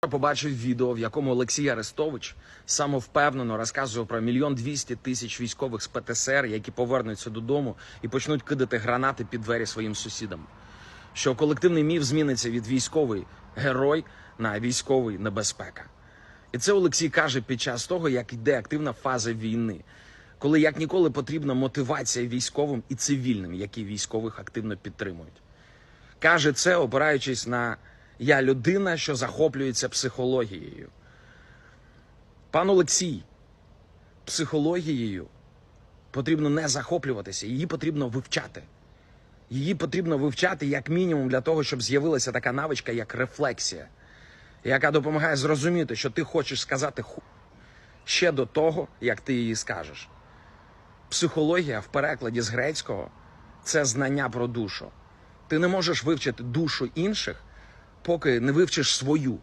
Побачив відео, в якому Олексій Арестович самовпевнено розказував про мільйон двісті тисяч військових з ПТСР, які повернуться додому і почнуть кидати гранати під двері своїм сусідам. Що колективний міф зміниться від військовий герой на військовий небезпека. І це Олексій каже під час того, як йде активна фаза війни, коли як ніколи потрібна мотивація військовим і цивільним, які військових активно підтримують. Каже це, опираючись на я людина, що захоплюється психологією. Пан Олексій, психологією потрібно не захоплюватися, її потрібно вивчати. Її потрібно вивчати як мінімум для того, щоб з'явилася така навичка, як рефлексія, яка допомагає зрозуміти, що ти хочеш сказати ху ще до того, як ти її скажеш. Психологія в перекладі з грецького це знання про душу. Ти не можеш вивчити душу інших, поки не вивчиш свою.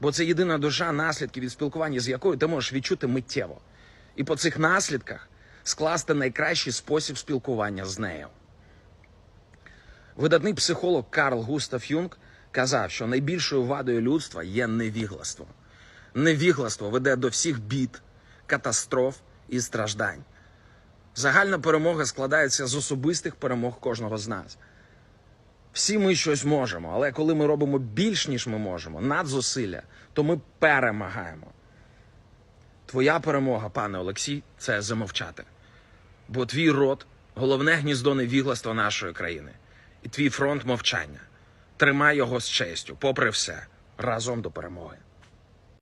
Бо це єдина душа, наслідки від спілкування з якою ти можеш відчути миттєво. І по цих наслідках скласти найкращий спосіб спілкування з нею. Видатний психолог Карл Густав Юнг казав, що найбільшою вадою людства є невігластво. Невігластво веде до всіх бід, катастроф і страждань. Загальна перемога складається з особистих перемог кожного з нас. Всі ми щось можемо, але коли ми робимо більш, ніж ми можемо, надзусилля, то ми перемагаємо. Твоя перемога, пане Олексій, це замовчати. Бо твій род головне гніздо невігластва нашої країни. І твій фронт мовчання. Тримай його з честю, попри все, разом до перемоги.